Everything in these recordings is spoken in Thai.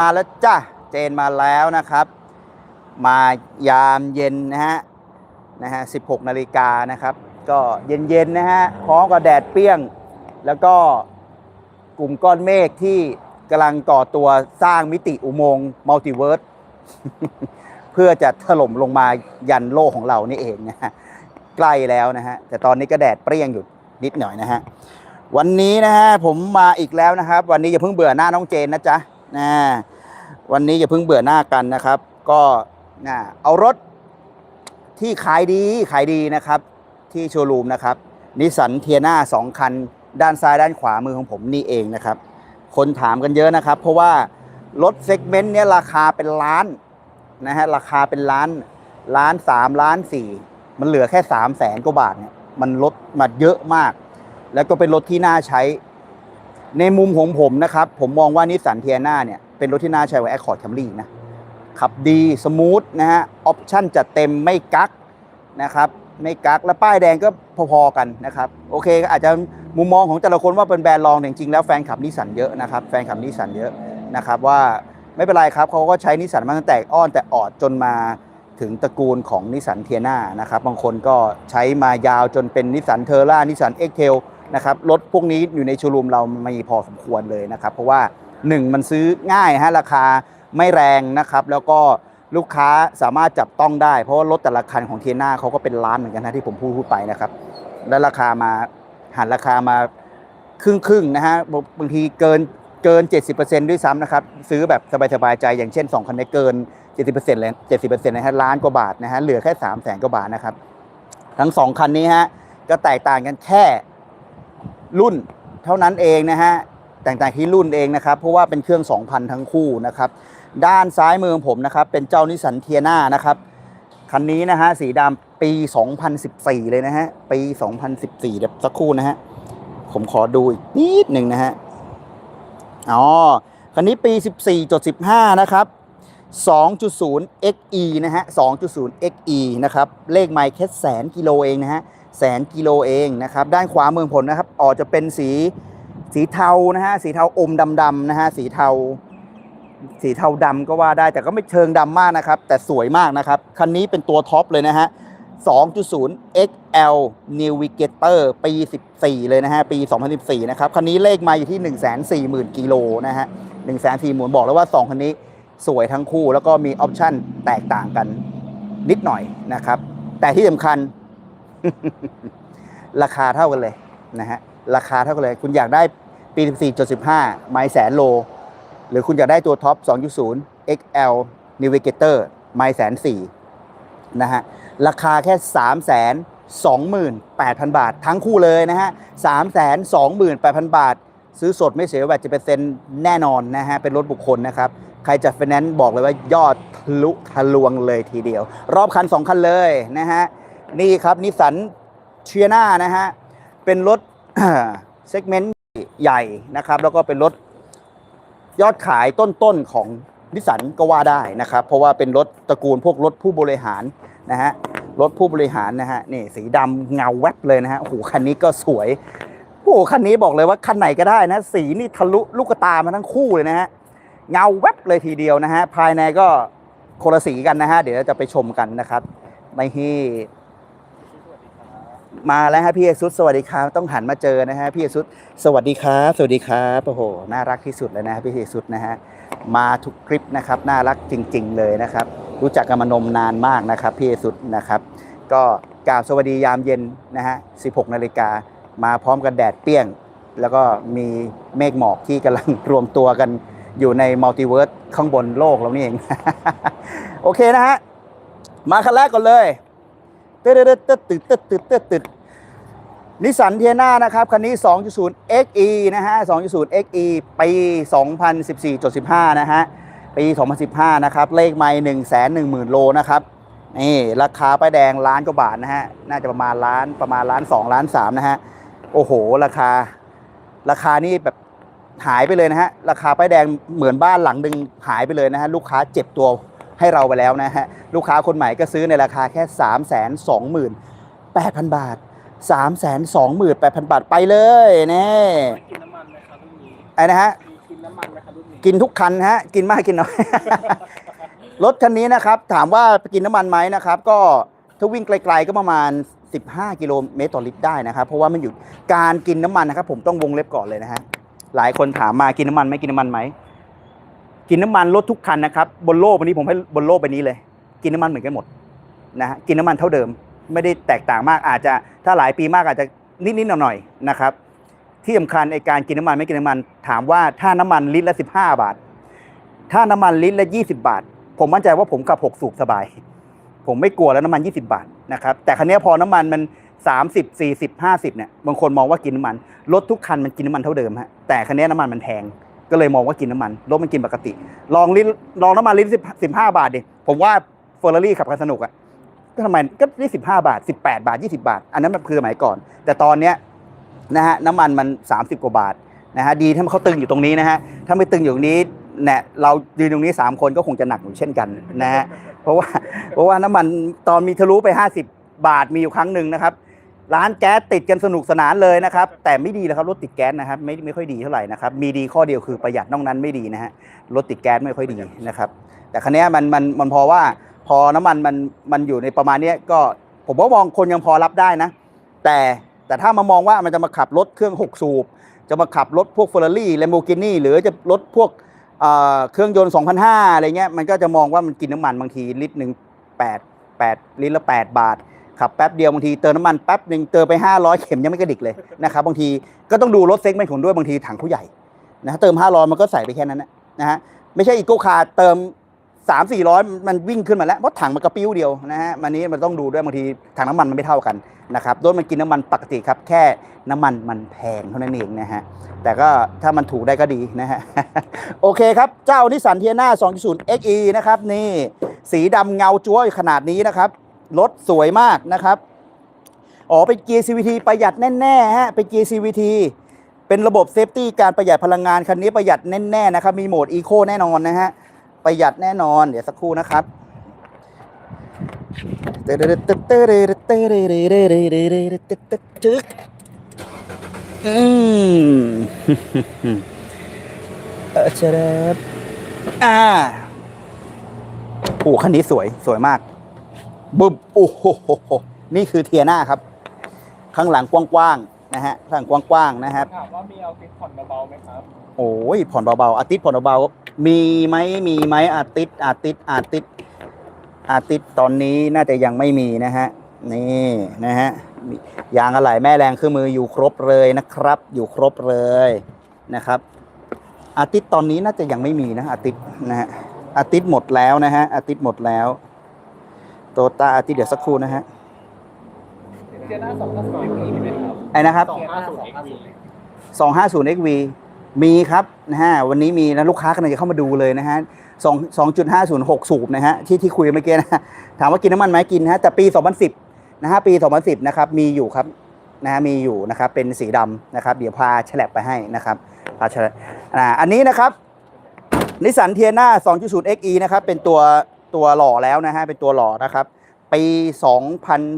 มาแล้วจ้ะเจนมาแล้วนะครับ มายามเย็นนะฮะนะฮะ 16 นาฬิกานะครับ ก็เย็นๆนะฮะพร้อมกับแดดเปรี้ยง แล้วก็กลุ่มก้อนเมฆที่กำลังก่อตัวสร้างมิติอุโมงค์มัลติเวิร์สเพื่อจะถล่มลงมายันโลกของเรานี่เองนะฮะใกล้แล้วนะฮะแต่ตอนนี้ก็แดดเปรี้ยงอยู่นิดหน่อยนะฮะวันนี้นะฮะผมมาอีกแล้วนะครับ วันนี้อย่าเพิ่งเบื่อหน้าน้องเจนนะจ๊ะ นะวันนี้อย่าเพิ่งเบื่อหน้ากันนะครับ ก็นะเอารถที่ขายดีขายดีนะครับ ที่โชว์รูมนะครับนิสสันเทียนาสองคัน ด้านซ้ายด้านขวามือของผมนี่เองนะครับ คนถามกันเยอะนะครับ เพราะว่ารถเซกเมนต์เนี้ยราคาเป็นล้านนะฮะราคาเป็นล้านล้านสามล้านสี่มันเหลือแค่สามแสนกว่าบาทเนี่ยมันลดมาเยอะมาก แล้วก็เป็นรถที่น่าใช้ ในมุมของผมนะครับ ผมมองว่านิสสันเทียนาเนี่ยเป็นรถที่น่าใช้กว่าแอคคอร์ดแคมรี่นะขับดี สมูทนะฮะออปชั่นจัดเต็มไม่กักนะครับไม่กักและป้ายแดงก็พอๆกันนะครับ โอเคอาจจะมุมมองของแต่ละคนว่าเป็นแบรนด์รองแต่จริงๆแล้วแฟนคลับนิสสันเยอะนะครับแฟนคลับนิสสันเยอะนะครับว่าไม่เป็นไรครับเขาก็ใช้นิสสันมาตั้งแต่อ้อนแต่ออดจนมาถึงตระกูลของนิสสันเทียนานะครับบางคนก็ใช้มายาวจนเป็นนิสสันเทอร่านิสสันเอ็กเทล นะครับรถพวกนี้อยู่ในโชว์รูมเรามีพอสมควรเลยนะครับ เพราะว่า 1 มันซื้อง่ายฮะราคาไม่แรงนะครับ แล้วก็ลูกค้าสามารถจับต้องได้ เพราะว่ารถแต่ละคันของเทียนาเขาก็เป็นล้านเหมือนกันนะที่ผมพูดพูดไปนะครับ และราคามาหันราคามาครึ่งครึ่งนะฮะบางบางทีเกินเกิน 70%ด้วยซ้ำนะครับ ซื้อแบบสบายๆใจอย่างเช่น 2 คันนี้เกิน 70%เลย70%นะฮะล้านกว่าบาทนะฮะเหลือแค่ 3 0 0แสนกว่าบาทนะครับ ทั้ง 2 คันนี้ฮะก็แตกต่างกันแค่ รุ่นเท่านั้นเองนะฮะแตกต่างที่รุ่นเองนะครับ เพราะว่าเป็นเครื่อง 2,000 ทั้งคู่นะครับ ด้านซ้ายมือของผมนะครับ เป็นเจ้านิสันเทียนานะครับ คันนี้นะฮะสีดำปี 2014 เลยนะฮะ ปี 2014เดี๋ยวสักครู่นะฮะ ผมขอดูอีกนิดหนึ่งนะฮะ อ๋อ คันนี้ปี 14.15 นะครับ 2.0 XE นะฮะ 2.0 XE นะครับ เลขไมล์แค่แสนกิโลเองนะฮะ แสนกิโลเองนะครับ ด้านขวาเมืองผลนะครับ ออกจะเป็นสีสีเทานะฮะ สีเทาอมดำๆนะฮะ สีเทา สีเทาดำก็ว่าได้ แต่ก็ไม่เชิงดำมากนะครับ แต่สวยมากนะครับ คันนี้เป็นตัวท็อปเลยนะฮะ 2.0 XL Navigator ปี 14 เลยนะฮะ ปี 2014 นะครับ คันนี้เลขมาอยู่ที่ 140,000 กิโลนะฮะ 140,000 บอกแล้วว่า 2 คันนี้สวยทั้งคู่ แล้วก็มีออปชั่นแตกต่างกันนิดหน่อยนะครับ แต่ที่สำคัญ ราคาเท่ากันเลยนะฮะราคาเท่ากันเลย คุณอยากได้ปี 14.15 ไมล์แสนโล หรือคุณอยากได้ตัวท็อป 2.0 XL Navigator ไมล์แสนสี่นะฮะราคาแค่3 2 8 0 0 0 บาท ทั้งคู่เลยนะฮะ3 2 8 0 0 0 บาท ซื้อสดไม่เสียแวดจะเป็นเซ็นแน่นอนนะฮะ เป็นรถบุคคลนะครับ ใครจะไฟแนนซ์บอกเลยว่ายอดทะลุทะลวงเลยทีเดียว รอบคัน 2 คันเลยนะฮะ นี่ครับนิสสันเชียนานะฮะ เป็นรถเซกเมนต์ใหญ่นะครับ แล้วก็เป็นรถยอดขายต้นๆของนิสสันก็ว่าได้นะครับ เพราะว่าเป็นรถตระกูลพวกรถผู้บริหารนะฮะรถผู้บริหารนะฮะนี่สีดำเงาแวบเลยนะฮะโอ้โหคันนี้ก็สวยโอ้โหคันนี้บอกเลยว่าคันไหนก็ได้นะ สีนี่ทะลุลูกตามาทั้งคู่เลยนะฮะเงาแวบเลยทีเดียวนะฮะภายในก็คนละสีกันนะฮะเดี๋ยวเราจะไปชมกันนะครับไม่ฮี มาแล้วฮะพี่เอซุสสวัสดีครับ ต้องหันมาเจอนะฮะพี่เอซุสสวัสดีครับ สวัสดีครับโอ้โหน่ารักที่สุดเลยนะพี่เอซุสนะฮะมาทุกคลิปนะครับน่ารักจริง ๆ เลยนะครับ รู้จักกันมานมนานมากนะครับพี่เอซุสนะครับก็กล่าวสวัสดียามเย็นนะฮะ 16 นาฬิกามาพร้อมกันแดดเปรี้ยง แล้วก็มีเมฆหมอกที่กำลังรวมตัวกันอยู่ในมัลติเวิร์สข้างบนโลกเรานี่เอง โอเคนะฮะ มาคันแรกก่อนเลย เต๊ดเต๊ดเต๊ดตึดเต๊ดตึดเต๊ดตึดนิสสันเทียนานะครับ คันนี้ 2.0 XE นะฮะ 2.0 XE ปี 2014.15 นะฮะ ปี 2015 นะครับ เลขไม่110,000 โลนะครับ นี่ ราคาป้ายแดงล้านกว่าบาทนะฮะ น่าจะประมาณล้านประมาณล้าน2ล้าน3นะฮะ โอ้โห ราคา ราคานี่แบบหายไปเลยนะฮะ ราคาป้ายแดงเหมือนบ้านหลังหนึ่งหายไปเลยนะฮะ ลูกค้าเจ็บตัว ให้เราไปแล้วนะฮะลูกค้าคนใหม่ก็ซื้อในราคาแค่ 328,000 บาทสามแสนสองหมื่นแปดพันบาทไปเลยแน่กินน้ำมันไหมครับรุ่นนี้ไอ้นะฮะมีกินน้ำมันไหมครับรุ่นนี้กินทุกคันฮะกินมากกินน้อยรถคันนี้นะครับถามว่ากินน้ำมันไหมนะครับ ก็ถ้าวิ่งไกล ๆ ก็ประมาณ 15 กิโลเมตรต่อลิตรได้นะครับ เพราะว่ามันอยู่การกินน้ำมันนะครับ ผมต้องวงเล็บก่อนเลยนะฮะหลายคนถามมากินน้ำมันไหมกินน้ำมันไหม กินน้ำมันรถทุกคันนะครับบนโลกวันนี้ผมให้บนโลกใบนี้เลย กินน้ำมันเหมือนกันหมดนะฮะกินน้ำมันเท่าเดิม ไม่ได้แตกต่างมากอาจจะถ้าหลายปีมากอาจจะนิดๆหน่อยๆนะครับที่สำคัญไอการกินน้ำมันไม่กินน้ำมัน ถามว่าถ้าน้ำมันลิตรละ 15 บาท ถ้าน้ำมันลิตรละ 20 บาท ผมมั่นใจว่าผมขับ 6 สูบสบาย ผมไม่กลัวแล้วน้ำมัน 20 บาทนะครับแต่ครั้นี้พอน้ำมันมัน30 40 50เนี่ยบางคนมองว่ากินน้ำมันรถทุกคันมันกินน้ำมันเท่าเดิมฮะแต่ครั้นี้น้ำมันมันแพง ก็เลยมองว่ากินน้ำมันรถมันกินปกติ ลองลิตรลองน้ำมันลิตรสิบห้าบาทดิผมว่าเฟอร์รารี่ขับกันสนุกอะก็ทำไมก็ได้สิบห้าบาทสิบแปดบาทยี่สิบาท อันนั้นมันคือสมัยก่อน แต่ตอนเนี้ยนะฮะน้ำมันมันสามสิบกว่าบาทนะฮะดีถ้าเขาตึงอยู่ตรงนี้นะฮะถ้าไม่ตึงอยู่ตรงนี้เนี่ยเรายืนตรงนี้สามคนก็คงจะหนักอยู่เช่นกันนะฮะเพราะว่าเพราะว่าน้ำมันตอนมีทะลุไปห้าสิบาทมีอยู่ครั้งหนึ่งนะครับ ร้านแก๊สติดกันสนุกสนานเลยนะครับ แต่ไม่ดีแล้วครับรถติดแก๊สนะครับไม่ไม่ค่อยดีเท่าไหร่นะครับมีดีข้อเดียวคือประหยัดนอกนั้นไม่ดีนะฮะรถติดแก๊สไม่ค่อยดีนะครับ แต่คันนี้มันมันมันพอว่าพอน้ำมันมันมันอยู่ในประมาณนี้ก็ผมว่ามองคนยังพอรับได้นะ แต่แต่ถ้ามามองว่ามันจะมาขับรถเครื่อง 6 สูบ จะมาขับรถพวกเฟอร์รารี่แลมโบกินี่หรือจะรถพวกเอ่อเครื่องยนต์2,500อะไรเงี้ยมันก็จะมองว่ามันกินน้ำมันบางทีลิตรหนึ่ง8 8 ลิตรละ 8 บาท ขับแป๊บเดียวบางทีเติมน้ำมันแป๊บหนึ่งเติมไป 500 เข็มยังไม่กระดิกเลยนะครับบางทีก็ต้องดูรถเซ็กเมนต์ของด้วยบางทีถังผู้ใหญ่นะเติม 500 มันก็ใส่ไปแค่นั้นนะนะฮะไม่ใช่อีโก้คาเติม 3 400 มันวิ่งขึ้นมาแล้วเพราะถังมันกระปิ้วเดียวนะฮะมันนี้มันต้องดูด้วยบางทีถังน้ำมันมันไม่เท่ากันนะครับรถมันกินน้ำมันปกติครับแค่น้ำมันมันแพงเท่านั้นเองนะฮะแต่ก็ถ้ามันถูกได้ก็ดีนะฮะโอเคครับเจ้านิสสันเทียนา2.0 XE นะครับนี่สีดำเงาจ้วขนาดนี้นะครับ รถสวยมากนะครับ อ๋อ เป็นเกียร์ CVT ประหยัดแน่ๆฮะ เป็นเกียร์ CVT เป็นระบบเซฟตี้การประหยัดพลังงานคันนี้ประหยัดแน่ๆนะครับ มีโหมด Eco แน่นอนนะฮะ ประหยัดแน่นอน เดี๋ยวสักครู่นะครับจึ๊กอืมเออเชฟอ่าโอ้คันนี้สวย สวยมาก บึ้มโอ้โหโหโหนี่คือเทียน่าครับ ข้างหลังกว้างๆนะฮะข้างหลังกว้างๆนะครับถามว่ามีเอาติดผ่อนเบาๆไหมครับ โอ้ยผ่อนเบาๆอาทิตย์ผ่อนเบาๆมีไหมมีไหมอาทิตย์อาทิตย์อาทิตย์อาทิตย์ตอนนี้น่าจะยังไม่มีนะฮะนี่นะฮะมียางอะไหล่แม่แรงเครื่องมืออยู่ครบเลยนะครับ อยู่ครบเลยนะครับ อาทิตย์ตอนนี้น่าจะยังไม่มีนะอาทิตย์นะฮะอาทิตย์หมดแล้วนะฮะอาทิตย์หมดแล้ว โตต้าอาทิตย์เดี๋ยวสักครู่นะฮะเทียน่าสองห้าศูนย์มีไหมครับไอ้นะครับ สองห้าศูนย์250 XV มีครับนะฮะวันนี้มีนะลูกค้ากำลังจะเข้ามาดูเลยนะฮะ2 2.506 สูบนะฮะที่ที่คุยเมื่อกี้นะถามว่ากินน้ำมันไหมกินนะฮะแต่ปี 2010 นะฮะปี 2010 นะครับมีอยู่ครับนะฮะมีอยู่นะครับเป็นสีดำนะครับเดี๋ยวพาแฉลบไปให้นะครับพาแฉลบอ่าอันนี้นะครับนิสสันเทียนา2.0 XE นะครับเป็นตัว ตัวหล่อแล้วนะฮะเป็นตัวหล่อนะครับปี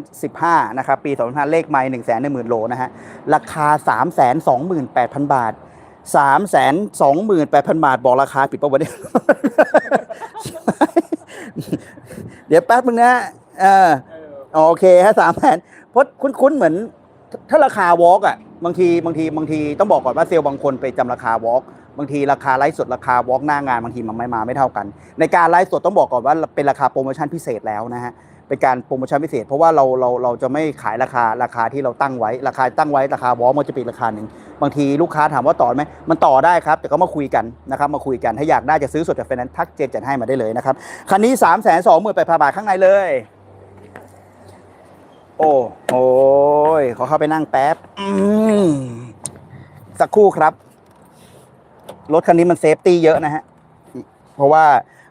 2015 นะครับ ปี 2015 เลขไมล์1 1 0 0 0 0 โลนะฮะ ราคา 328,000 บาท 328,000 บาท บอกราคาผิดป่าวะเนี่ยเดี๋ยวแป๊บนึงนะเออเออโอเคฮะสามแสนเพราะคุ้นๆ เหมือน ถ้าราคาวอล์กอะ บางทีบางทีบางทีต้องบอกก่อนว่าเซลล์บางคนไปจำราคาวอล์ก บางทีราคาไลฟ์สดราคาวอล์กหน้างานบางทีมันไม่มาไม่เท่ากัน ในการไลฟ์สดต้องบอกก่อนว่าเป็นราคาโปรโมชั่นพิเศษแล้วนะฮะเป็นการโปรโมชั่นพิเศษ เพราะว่าเราเราเราจะไม่ขายราคาราคาที่เราตั้งไว้ราคาตั้งไว้ราคาวอล์กมันจะเป็นราคาหนึ่งบางทีลูกค้าถามว่าต่อไหมมันต่อได้ครับ แต่ก็มาคุยกันนะครับมาคุยกันถ้าอยากได้จะซื้อสดจากไฟแนนซ์ทักเจนจัดให้มาได้เลยนะครับคันนี้3 2 0 0 0 0บาทข้างในเลย โอ้โหขอเข้าไปนั่งแป๊บสักครู่ครับ รถคันนี้มันเซฟตี้เยอะนะฮะ เพราะว่า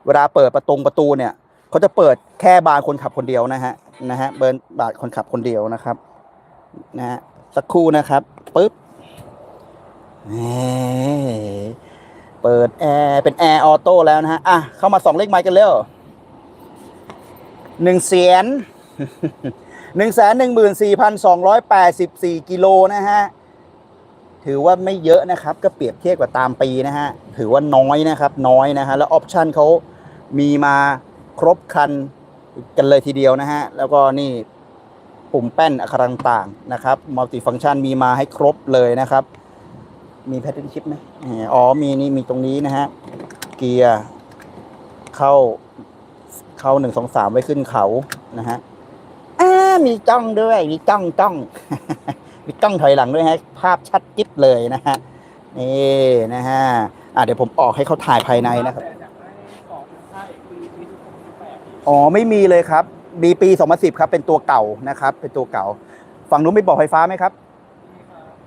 เวลาเปิดประตูประตูเนี่ยเขาจะเปิดแค่บานคนขับคนเดียวนะฮะนะฮะเบิร์นบานคนขับคนเดียวนะครับนะฮะสักครู่นะครับปึ๊บเปิดแอร์เป็นแอร์ออโต้แล้วนะฮะอะเข้ามาสองเลขไม้กันเร็วหนึ่งเสียนหนึ่งแสนหนึ่งหมื่นสี่พันสองร้อยแปดสิบสี่กิโลนะฮะ ถือว่าไม่เยอะนะครับ ก็เปรียบเทียบกับตามปีนะฮะ ถือว่าน้อยนะครับน้อยนะฮะ แล้วออปชันเขามีมาครบคันกันเลยทีเดียวนะฮะ แล้วก็นี่ปุ่มแป้นอักขระต่างๆนะครับมัลติฟัง c t ชันมีมาให้ครบเลยนะครับ มีแพทเทิร์นชิปไหมอ๋อมีนี่มีตรงนี้นะฮะ เกียร์เข้าเข้าหนึ่งสองสามไว้ขึ้นเขานะฮะอ่ามีจ้องด้วย มีจ้องจ้อง มีกล้องถอยหลังด้วยฮะภาพชัดกิ๊บเลยนะฮะนี่นะฮะอะเดี๋ยวผมออกให้เขาถ่ายภายในนะครับอ๋อไม่มีเลยครับมีปี 2010 ครับ เป็นตัวเก่านะครับ เป็นตัวเก่า ฝั่งนู้นไม่บอกไฟฟ้าไหมครับ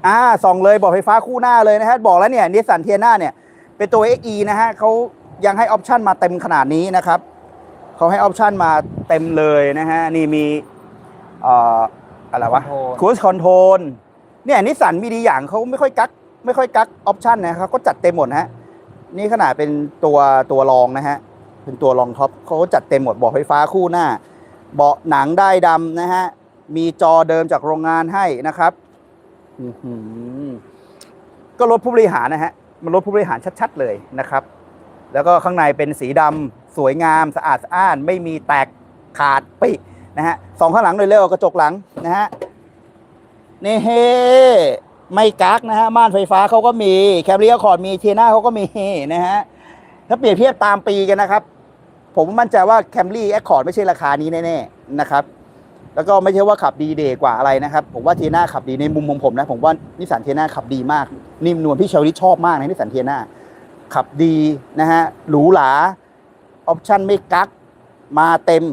อ่าส่องเลยบอกไฟฟ้าคู่หน้าเลยนะฮะบอกแล้วเนี่ยนิสสันเทียนาเนี่ย เป็นตัว XE นะฮะเขายังให้ออปชั่นมาเต็มขนาดนี้นะครับเขาให้ออปชั่นมาเต็มเลยนะฮะนี่มีเอ่อ อะไรวะ Control คูสคอนโทรลเนี่ยนิสสันมีดีอย่างเขาไม่ค่อยกักไม่ค่อยกักออปชันนะครับก็จัดเต็มหมดนะฮะ นี่ขนาดเป็นตัวตัวรองนะฮะ เป็นตัวรองท็อปเขาก็จัดเต็มหมดเบาะไฟฟ้าคู่หน้า เบาะหนังได้ดำนะฮะ มีจอเดิมจากโรงงานให้นะครับอื้อหือก็รถผู้บริหารนะฮะ มันรถผู้บริหารชัดๆเลยนะครับ แล้วก็ข้างในเป็นสีดำสวยงามสะอาดสะอ้าน ไม่มีแตกขาดปิ นะฮะสองข้างหลังเลยเร็วกระจกหลังนะฮะนี่เฮไม่กักนะฮะม่านไฟฟ้าเขาก็มีแคมเรียคอร์ดมีเทน่าเขาก็มีนะฮะถ้าเปรียบเทียบตามปีกันนะครับ ผมมั่นใจว่าแคมรี่แอคคอร์ดไม่ใช่ราคานี้แน่ๆนะครับแล้วก็ไม่ใช่ว่าขับดีเดกว่าอะไรนะครับ ผมว่าเทน่าขับดีในมุมของผมนะผมว่านิสสันเทน่าขับดีมาก นิ่มนวลพี่เชลลี่ชอบมากนะนิสสันเทน่าขับดีนะฮะหรูหราออปชั่นไม่กักมาเต็ม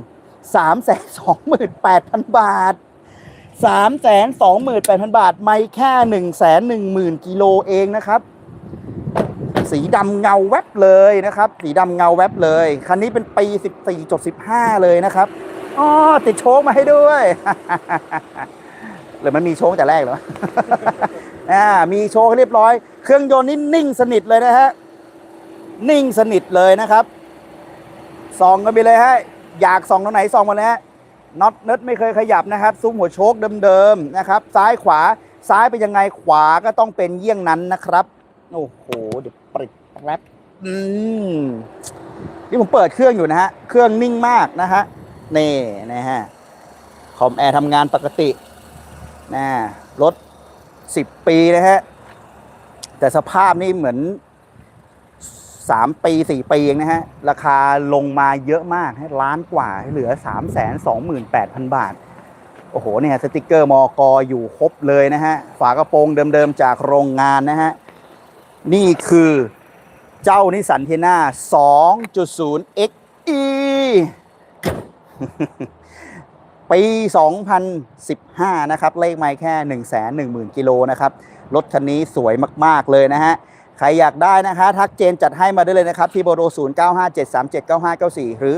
3 2 8 0 0 0 บาท 3 2 8 0 0 0 บาท ไม่แค่ 1 1 0 0 0กิโลเองนะครับ สีดำเงาแวบเลยนะครับ สีดำเงาแวบเลย คันนี้เป็นปี 14.15 เลยนะครับอ๋อติดโชคมาให้ด้วยหรือมันมีโชคแต่แรกเหรออ่ามีโชคเรียบร้อย เครื่องยนต์นี่นิ่งสนิทเลยนะฮะ นิ่งสนิทเลยนะครับ ส่องกันไปเลยฮะ อยากส่องตรงไหนส่องมาเลยฮะน็อตเนิร์ดไม่เคยขยับนะครับซุ้มหัวโชคเดิมๆนะครับ ซ้ายขวาซ้ายเป็นยังไงขวาก็ต้องเป็นเยี่ยงนั้นนะครับ โอ้โหเดี๋ยวปริดแรปอืมนี่ผมเปิดเครื่องอยู่นะฮะเครื่องนิ่งมากนะฮะนี่นะฮะคอมแอร์ทำงานปกตินะรถสิบปีนะฮะแต่สภาพนี่เหมือน สามปีสี่ปีเองนะฮะ ราคาลงมาเยอะมากล้านกว่าเหลือสามแสนสองหมื่นแปดพันบาท โอ้โหเนี่ยสติกเกอร์มอกออยู่ครบเลยนะฮะ ฝากระโปรงเดิมๆจากโรงงานนะฮะ นี่คือเจ้านิสสันเทน่า 2.0 XE ปี 2015 นะครับ เลขไม่แค่ 110,000 กิโลนะครับ รถคันนี้สวยมาก ๆ เลยนะฮะ ใครอยากได้นะคะ ทักเจนจัดให้มาได้เลยนะครับ ที่เบอร์โทร0957379594 หรือ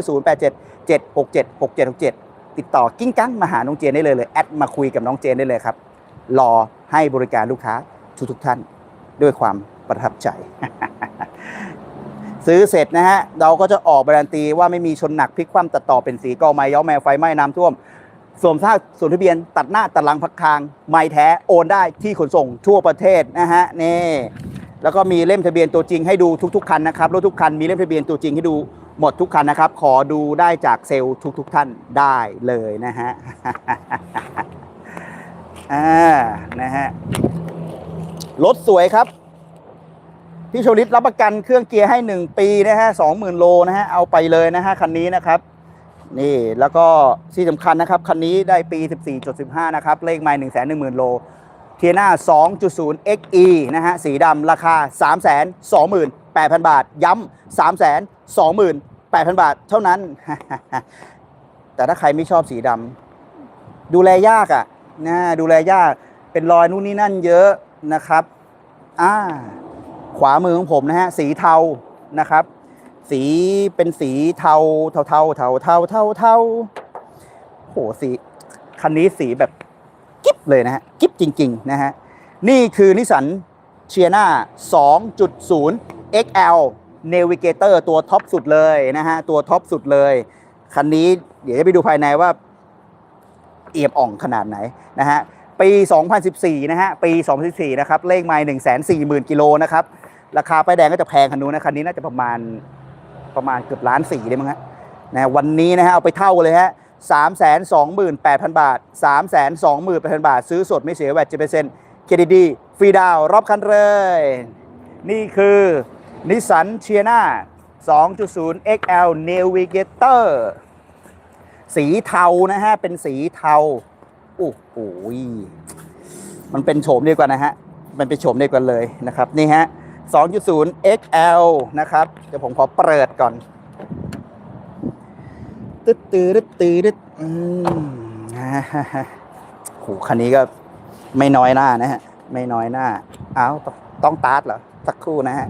0877676767 ติดต่อกิ้งกังมาหาน้องเจนได้เลยเลยแอดมาคุยกับน้องเจนได้เลยครับ รอให้บริการลูกค้าทุกๆท่านด้วยความประทับใจ ซื้อเสร็จนะฮะ เราก็จะออกการันตีว่าไม่มีชนหนักพลิกคว่ำตัดต่อเป็นสีกอไม้ย้อมแมวไฟไหม้น้ำท่วมสวมซากสวมทะเบียน ตัดหน้าตัดหลังพักคาง ไม่แท้โอนได้ที่ขนส่งทั่วประเทศนะฮะนี่ แล้วก็มีเล่มทะเบียนตัวจริงให้ดูทุก ๆ คันนะครับรถทุกคันมีเล่มทะเบียนตัวจริงให้ดูหมดทุกคันนะครับ ขอดูได้จากเซลล์ทุก ๆ ท่านได้เลยนะฮะอ่านะฮะรถสวยครับ พี่โชลิตรับประกันเครื่องเกียร์ให้ 1 ปีนะฮะสองหมื่นโลนะฮะเอาไปเลยนะฮะคันนี้นะครับ นี่แล้วก็ที่สำคัญนะครับ คันนี้ได้ปี 14.15 นะครับ เลขไมล์1 1 0 0 0 0 โล ทียน่า2.0 XE นะฮะ สีดำราคา 328,000 บาท ย้ำ328,000 บาท เท่านั้น แต่ถ้าใครไม่ชอบสีดำดูแลยากอะ่ะนะดูแลยาก เป็นรอยนู่นนี่นั่นเยอะนะครับอ่าขวามือของผมนะฮะ สีเทานะครับ สีเป็นสีเทา เทาเทาเทาเทาเทาเทาโหสีคันนี้สีแบบ กิ๊บเลยนะฮะกิ๊บจริงๆนะฮะนี่คือนิสสันเชียนา2.0 XL Navigator ตัวท็อปสุดเลยนะฮะตัวท็อปสุดเลย คันนี้เดี๋ยวจะไปดูภายในว่า เอียมอ่องขนาดไหนนะฮะปี 2014 นะฮะปี 2014 นะครับ เลขไมล์140,000 กิโลนะครับ ราคาป้ายแดงก็จะแพงคันนู้นนะ คันนี้น่าจะประมาณประมาณเกือบล้านสี่เลยมั้งฮะนะวันนี้นะฮะเอาไปเท่าเลยฮะ 328,000 บาท 328,000 บาท ซื้อสดไม่เสียแวต7%เปอร์เซ็นต์เครดิตดีฟรีดาวรอบคันเลย นี่คือนิสสันเชียนา2.0 XL Navigator สีเทานะฮะ เป็นสีเทา โอ้โหมันเป็นโฉมเดียวกันนะฮะ มันเป็นโฉมเดียวกันเลยนะครับ นี่ฮะ 2.0 XL นะครับ เดี๋ยวผมขอเปิดก่อน ตึ๊ดตืดตืดตืดอืมอ่าฮะฮะโหคันนี้ก็ไม่น้อยหน้านะฮะ ไม่น้อยหน้า เอ้าต้องต้องตาร์ทเหรอ สักครู่นะฮะ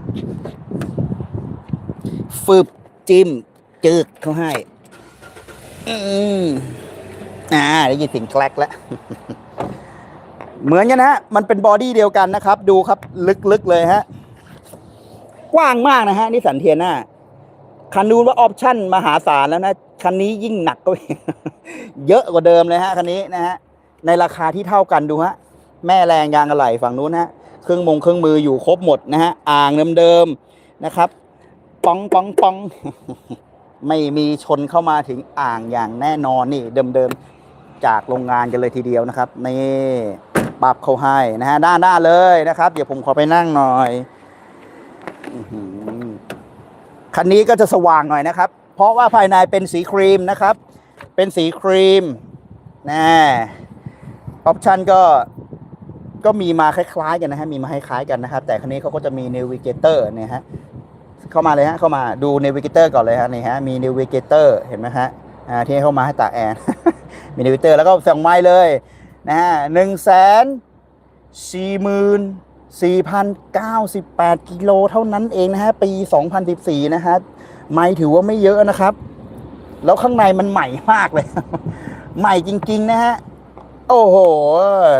ฟึบจิ้มจึกเขาให้ อืมอ่าได้ยินเสียงแกลกแล้ว เหมือนกันนะฮะ มันเป็นบอดี้เดียวกันนะครับ ดูครับ ลึกๆเลยฮะ กว้างมากนะฮะนิสันเทียน่า คันนู้นว่าออปชั่นมหาศาลแล้วนะ คันนี้ยิ่งหนักก็เยอะกว่าเดิมเลยฮะคันนี้นะฮะในราคาที่เท่ากันดูฮะแม่แรงยางอะไหล่ฝั่งนู้นฮะเครื่องมงเครื่องมืออยู่ครบหมดนะฮะอ่างเดิมๆนะครับปองปองปองไม่มีชนเข้ามาถึงอ่างอย่างแน่นอนนี่เดิมๆจากโรงงานกันเลยทีเดียวนะครับนี่ปรับเขาให้นะฮะด้านหน้าเลยนะครับ เดี๋ยวผมขอไปนั่งหน่อย คันนี้ก็จะสว่างหน่อยนะครับ เพราะว่าภายในเป็นสีครีมนะครับ เป็นสีครีมนะออปชันก็ก็มีมาคล้ายๆกันนะฮะ มีมาคล้ายๆกันนะครับ แต่คันนี้เขาก็จะมี Navigator เนี่ยฮะ เข้ามาเลยฮะ เข้ามาดู Navigator ก่อนเลยฮะ นี่ฮะ มี Navigator เห็นไหมฮะ อ่า ที่ให้เข้ามาให้ตากแอร์มี Navigator แล้วก็ส่งไม้เลยนะฮะหนึ่งแสนสี่หมื่น สี่พันเก้าสิบแปดกิโลเท่านั้นเองนะฮะ ปี 2014 นะฮะ ไม่ถือว่าไม่เยอะนะครับ แล้วข้างในมันใหม่มากเลย ใหม่จริง ๆ นะฮะ โอ้โห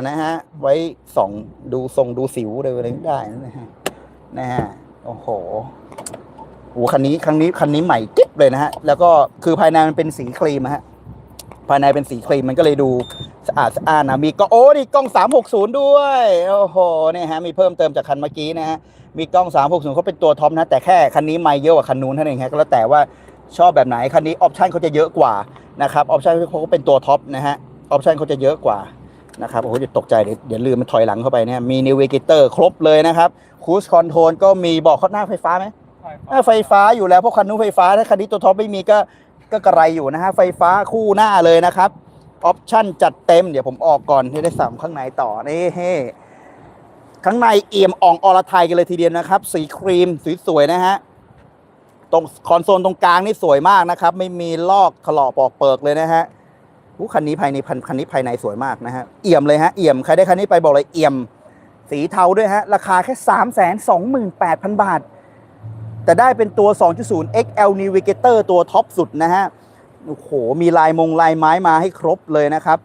นะฮะ ไว้ส่องดูทรงดูสิวเลยอะไรได้นะฮะ นะฮะ โอ้โหโอ้คันนี้คันนี้คันนี้ใหม่กิ๊บเลยนะฮะ แล้วก็คือภายในมันเป็นสีครีมอะฮะ ภายในเป็นสีครีมมันก็เลยดูสะอาดสะอาดนะมีก็โอ้นี่กล้อง 360 ด้วย โอ้โหเนี่ยฮะมีเพิ่มเติมจากคันเมื่อกี้นะฮะมีกล้อง 360เขาเป็นตัวท็อปนะแต่แค่คันนี้ไม่เยอะกว่าคันนู้นเท่านั้นเองฮะก็แล้วแต่ว่าชอบแบบไหนคันนี้ออปชันเขาจะเยอะกว่านะครับออปชันเขาก็เป็นตัวท็อปนะฮะออปชันเขาจะเยอะกว่านะครับโอ้โหจะตกใจเดี๋ยวเดี๋ยวลืมมันถอยหลังเข้าไปเนี่ยมีนิวเวเกเตอร์ครบเลยนะครับคูสคอนโทรลก็มีบอกข้างหน้าไฟฟ้าไหมถ้าไฟฟ้าอยู่แล้วเพราะคันนู้นไฟฟ้าถ้าคันนี้ตัวท็อปไม่มีก็ ก็กระไรอยู่นะฮะ ไฟฟ้าคู่หน้าเลยนะครับ ออปชั่นจัดเต็ม เดี๋ยวผมออกก่อนที่ได้สั่งข้างในต่อนี่เฮ้ข้างในเอี่ยมอ่องอรไทยกันเลยทีเดียวนะครับ สีครีมสวยๆนะฮะ ตรงคอนโซลตรงกลางนี่สวยมากนะครับ ไม่มีลอกถลอกปอกเปิกเลยนะฮะอู้คันนี้ภายในคันนี้ภายในสวยมากนะฮะ เอี่ยมเลยฮะ เอี่ยม ใครได้คันนี้ไปบอกเลยเอี่ยม สีเทาด้วยฮะ ราคาแค่ 3 2 8 0 0 0 บาท แต่ได้เป็นตัว 2.0 XL Navigator ตัวท็อปสุดนะฮะ โอ้โห มีลายมงลายไม้มาให้ครบเลยนะครับ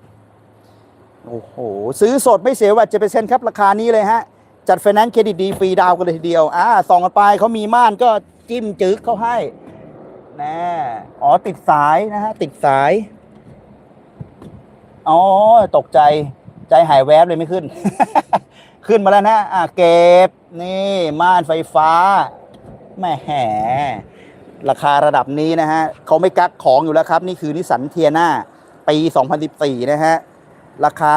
โอ้โห ซื้อสดไม่เสียวัตจะเปอร์เซ็นต์ครับ ราคานี้เลยฮะ จัดไฟแนนซ์เครดิตดีฟรีดาวกันเลยทีเดียว อ่าส่องกันไปเขามีม่านก็จิ้มจึ๊กเขาให้นะอ๋อ ติดสายนะฮะ ติดสาย อ๋อ ตกใจ ใจหายแวบเลยไม่ขึ้น ขึ้นมาแล้วนะ อ่าเก็บ นี่ ม่านไฟฟ้า แหม่แหราคาระดับนี้นะฮะเขาไม่กักของอยู่แล้วครับ นี่คือนิสสันเทียนาปี 2014 นะฮะ ราคา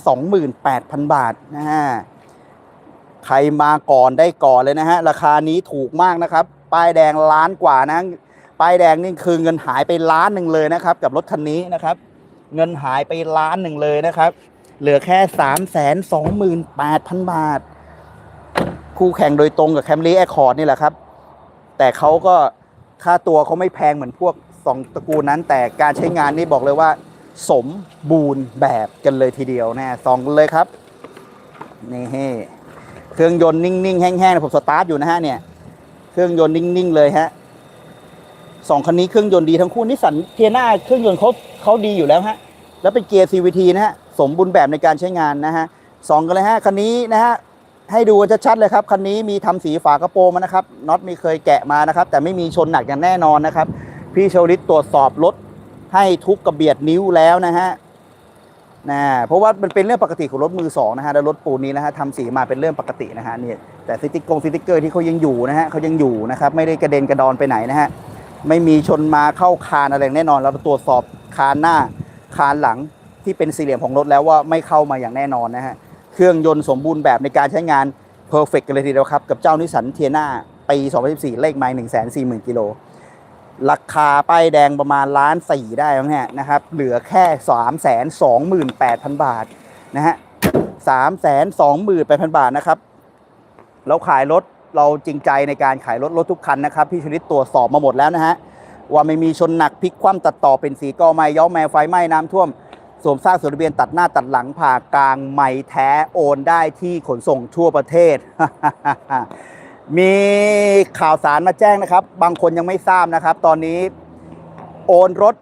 328,000 บาทนะฮะ ใครมาก่อนได้ก่อนเลยนะฮะ ราคานี้ถูกมากนะครับ ป้ายแดงล้านกว่านะ ป้ายแดงนี่คือเงินหายไปล้านหนึ่งเลยนะครับ กับรถคันนี้นะครับ เงินหายไปล้านหนึ่งเลยนะครับ เหลือแค่ 328,000 บาท คู่แข่งโดยตรงกับแคมรี่แอคคอร์ดนี่แหละครับ แต่เขาก็ค่าตัวเขาไม่แพงเหมือนพวกสองตระกูลนั้น แต่การใช้งานนี่บอกเลยว่า สมบูรณ์แบบกันเลยทีเดียวนะสองเลยครับนี่เครื่องยนต์นิ่งๆแห้งๆผมสตาร์ทอยู่นะฮะเนี่ยเครื่องยนต์นิ่งๆเลยฮะสองคันนี้เครื่องยนต์ดีทั้งคู่นิสสันเทียนาเครื่องยนต์เขาเขาดีอยู่แล้วฮะแล้วเป็นเกียร์ CVT นะฮะสมบูรณ์แบบในการใช้งานนะฮะสองกันเลยฮะคันนี้นะฮะ ให้ดูชัดๆเลยครับคันนี้มีทำสีฝากระโปรงมานะครับน็อตมีเคยแกะมานะครับ แต่ไม่มีชนหนักอย่างแน่นอนนะครับ พี่โชลิตตรวจสอบรถให้ทุกกระเบียดนิ้วแล้วนะฮะนะเพราะว่ามันเป็นเรื่องปกติของรถมือสองนะฮะแล้วรถปูนนี้นะฮะทำสีมาเป็นเรื่องปกตินะฮะเนี่ยแต่สติกกงสติกเกอร์ที่เขายังอยู่นะฮะเขายังอยู่นะครับ ไม่ได้กระเด็นกระดอนไปไหนนะฮะไม่มีชนมาเข้าคานอะไรแน่นอน เราตรวจสอบคานหน้าคานหลังที่เป็นสี่เหลี่ยมของรถแล้วว่าไม่เข้ามาอย่างแน่นอนนะฮะ เครื่องยนต์สมบูรณ์แบบในการใช้งานเพอร์เฟกต์กันเลยทีเดียวครับ กับเจ้านิสสันเทียนาปี 2014 เลขไมล์140,000 กิโล ราคาป้ายแดงประมาณล้านสี่ได้แล้วเนี่ยนะครับ เหลือแค่สามแสนสองหมื่นแปดพันบาทนะฮะสามแสนสองหมื่นแปดพันบาทนะครับ เราขายรถเราจริงใจในการขายรถรถทุกคันนะครับ พี่ชลิตตรวจสอบมาหมดแล้วนะฮะว่าไม่มีชนหนักพลิกคว่ำตัดต่อเป็นสีกอไม้ย้อมแมวไฟไหม้น้ำท่วม สวมซากสวนทะเบียนตัดหน้าตัดหลังผ่ากลางไม่แท้โอนได้ที่ขนส่งทั่วประเทศ มีข่าวสารมาแจ้งนะครับ บางคนยังไม่ทราบนะครับ ตอนนี้โอนรถ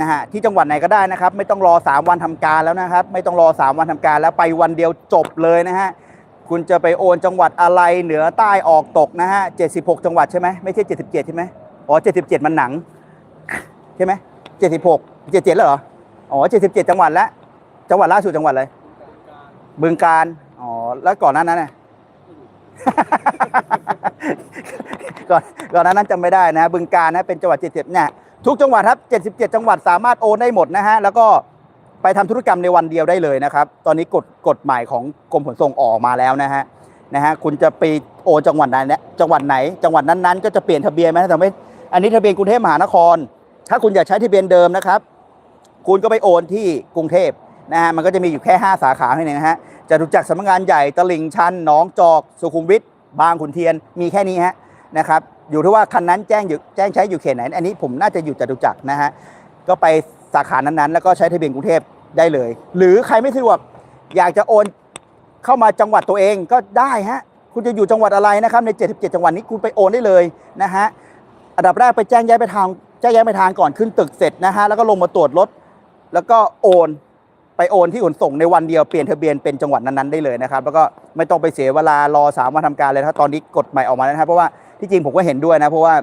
นะฮะที่จังหวัดไหนก็ได้นะครับ ไม่ต้องรอ 3 วันทำการแล้วนะครับ ไม่ต้องรอ 3 วันทำการแล้วไปวันเดียวจบเลยนะฮะคุณจะไปโอนจังหวัดอะไรเหนือใต้ออกตกนะฮะ76 จังหวัดใช่ไหมไม่ใช่ 77 ใช่ไหมอ๋อ77 มันหนัง ใช่ไหม76 77แล้วเหรอ อ๋อ77จังหวัดแล้วจังหวัดล่าสุดจังหวัดอะไรบึงการอ๋อแล้วก่อนหน้านั้นน่ะ ก่อนก่อนหนานั้นจำไม่ได้นะ บึงการนะเป็นจังหวัด77เนี่ยทุกจังหวัดครับ 77 จังหวัดสามารถโอนได้หมดนะฮะ แล้วก็ไปทำธุรกรรมในวันเดียวได้เลยนะครับ ตอนนี้กฎกฎหมายของกรมขนส่งออกมาแล้วนะฮะ นะฮะ คุณจะไปโอนจังหวัดไหนเนี่ยจังหวัดไหน จังหวัดนั้นๆ ก็จะเปลี่ยนทะเบียนไหมแต่ไม่อันนี้ทะเบียนกรุงเทพมหานคร ถ้าคุณอยากใช้ทะเบียนเดิมนะครับ คุณก็ไปโอนที่กรุงเทพนะฮะมันก็จะมีอยู่แค่ 5 สาขาเท่านั้นนะฮะจตุจักรสำนักงานใหญ่ตลิ่งชันหนองจอกสุขุมวิทบางขุนเทียนมีแค่นี้ฮะนะครับอยู่ที่ว่าคันนั้นแจ้งอยู่แจ้งใช้อยู่เขตไหน อันนี้ผมน่าจะอยู่จตุจักรนะฮะก็ไปสาขานั้นๆ แล้วก็ใช้ทะเบียนกรุงเทพได้เลย หรือใครไม่สะดวกอยากจะโอนเข้ามาจังหวัดตัวเองก็ได้ฮะคุณจะอยู่จังหวัดอะไรนะครับใน 77 จังหวัดนี้คุณไปโอนได้เลยนะฮะอันดับแรกไปแจ้งย้ายไปทางแจ้งย้ายไปทางก่อนขึ้นตึกเสร็จนะฮะแล้วก็ลงมาตรวจรถ แล้วก็โอนไปโอนที่ขนส่งในวันเดียวเปลี่ยนทะเบียนเป็นจังหวัดนั้นๆได้เลยนะครับ แล้วก็ไม่ต้องไปเสียเวลารอสามวันทำการเลยถ้าตอนนี้กฎใหม่ออกมาแล้วนะครับเพราะว่าที่จริงผมก็เห็นด้วยนะ เพราะว่า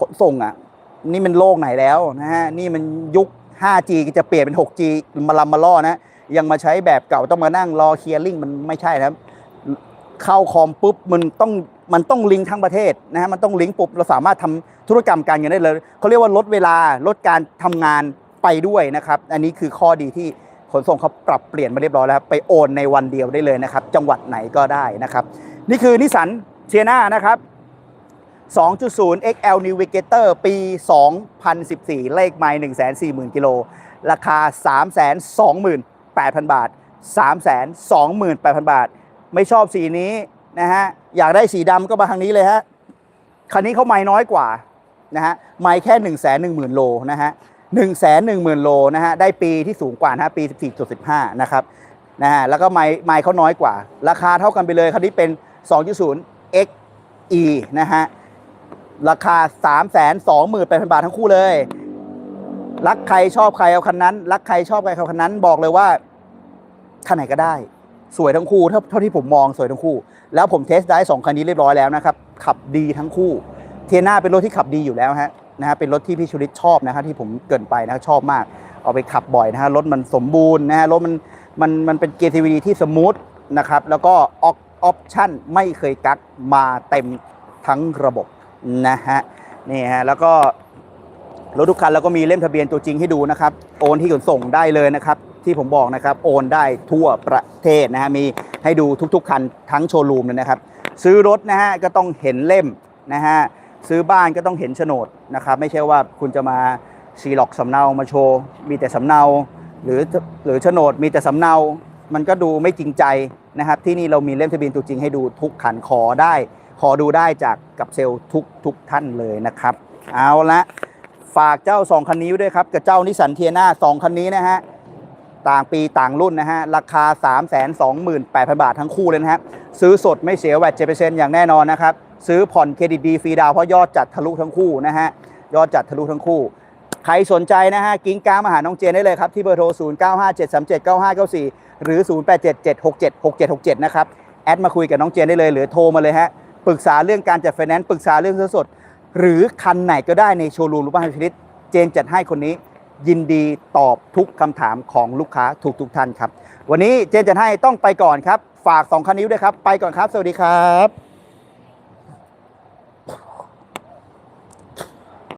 ขนส่งอะ นี่มันโลกไหนแล้วนะฮะนี่มันยุค 5G จะเปลี่ยนเป็น 6G มาลำมาล่อนะยังมาใช้แบบเก่าต้องมานั่งรอเคลียร์ลิงมันไม่ใช่นะครับ เข้าคอมปุ๊บมันต้องมันต้องลิงก์ทั้งประเทศนะฮะมันต้องลิงก์ปุ๊บเราสามารถทำธุรกรรมการเงินได้เลยเขาเรียกว่าลดเวลาลดการทำงาน ไปด้วยนะครับ อันนี้คือข้อดีที่ขนส่งเขาปรับเปลี่ยนมาเรียบร้อยแล้วไปโอนในวันเดียวได้เลยนะครับ จังหวัดไหนก็ได้นะครับ นี่คือนิสสันเทียนานะครับ 2.0 XL Navigator ปี 2014 เลขไมล์140,000 กิโล ราคา 328,000 บาท 328,000 บาท ไม่ชอบสีนี้นะฮะ อยากได้สีดำก็มาทางนี้เลยฮะ คันนี้เขาไม้น้อยกว่านะฮะ ไม้แค่ 1 1 0 0 0 0 โลนะฮะ 1 1 0 0 0 0 โลนะฮะได้ปีที่สูงกว่านะฮะปี 14.15 นะครับนะฮะแล้วก็ไม้ไม้เขาน้อยกว่า ราคาเท่ากันไปเลยคันนี้เป็น 2.0 XE นะฮะราคา 3 2 8 0 0 0 บาททั้งคู่เลย รักใครชอบใครเอาคันนั้น รักใครชอบใครเอาคันนั้น บอกเลยว่าคันไหนก็ได้ สวยทั้งคู่เท่าเท่าที่ผมมองสวยทั้งคู่ แล้วผมเทสได้สองคันนี้เรียบร้อยแล้วนะครับ ขับดีทั้งคู่ เทียน่าเป็นรถที่ขับดีอยู่แล้วฮะ นะฮะเป็นรถที่พี่ชุริตชอบนะครับที่ผมเกินไปนะชอบมาก เอาไปขับบ่อยนะฮะรถมันสมบูรณ์นะฮะรถมันมันมันเป็นเกียร์ทีวีที่สมูทนะครับแล้วก็ออออปชั่นไม่เคยกักมาเต็มทั้งระบบนะฮะนี่ฮะแล้วก็รถทุกคันเราก็มีเล่มทะเบียนตัวจริงให้ดูนะครับ โอนที่ขนส่งได้เลยนะครับ ที่ผมบอกนะครับ โอนได้ทั่วประเทศนะฮะมีให้ดูทุกๆคันทั้งโชว์รูมเลยนะครับ ซื้อรถนะฮะก็ต้องเห็นเล่มนะฮะ ซื้อบ้านก็ต้องเห็นโฉนดนะครับ ไม่ใช่ว่าคุณจะมาซีล็อกสำเนามาโชว์ มีแต่สำเนา หรือหรือโฉนดมีแต่สำเนา มันก็ดูไม่จริงใจนะครับ ที่นี่เรามีเล่มทะเบียนตัวจริงให้ดูทุกคันขอได้ ขอดูได้จากกับเซลล์ทุกทุกท่านเลยนะครับ เอาละฝากเจ้า 2 คันนี้ด้วยครับ กับเจ้านิสสันเทียนา2คันนี้นะฮะต่างปีต่างรุ่นนะฮะ ราคา 3 2 8 0 0 0 บาททั้งคู่เลยนะฮะ ซื้อสดไม่เสียแวดเจเปอร์เซ็นต์อย่างแน่นอนนะครับ ซื้อผ่อนเครดิตดีฟรีดาวเพราะยอดจัดทะลุทั้งคู่นะฮะยอดจัดทะลุทั้งคู่ ใครสนใจนะฮะกิ้งก้ามาหาน้องเจนได้เลยครับ ที่เบอร์โทร 0 9 5 7 3 7 9 5 9 4 หรือ 0 8 7 7 6 7 6 7 6 7 นะครับ แอดมาคุยกับน้องเจนได้เลยหรือโทรมาเลยฮะปรึกษาเรื่องการจัดไฟแนนซ์ปรึกษาเรื่องซื้อสด หรือคันไหนก็ได้ในโชว์รูมรูปบ้านชนิดเจนจัดให้คนนี้ยินดีตอบทุกคำถามของลูกค้าทุกทุกท่านครับ วันนี้เจนจันให้ต้องไปก่อนครับ ฝาก 2คันนิ้วด้วยครับ ไปก่อนครับ สวัสดีครับ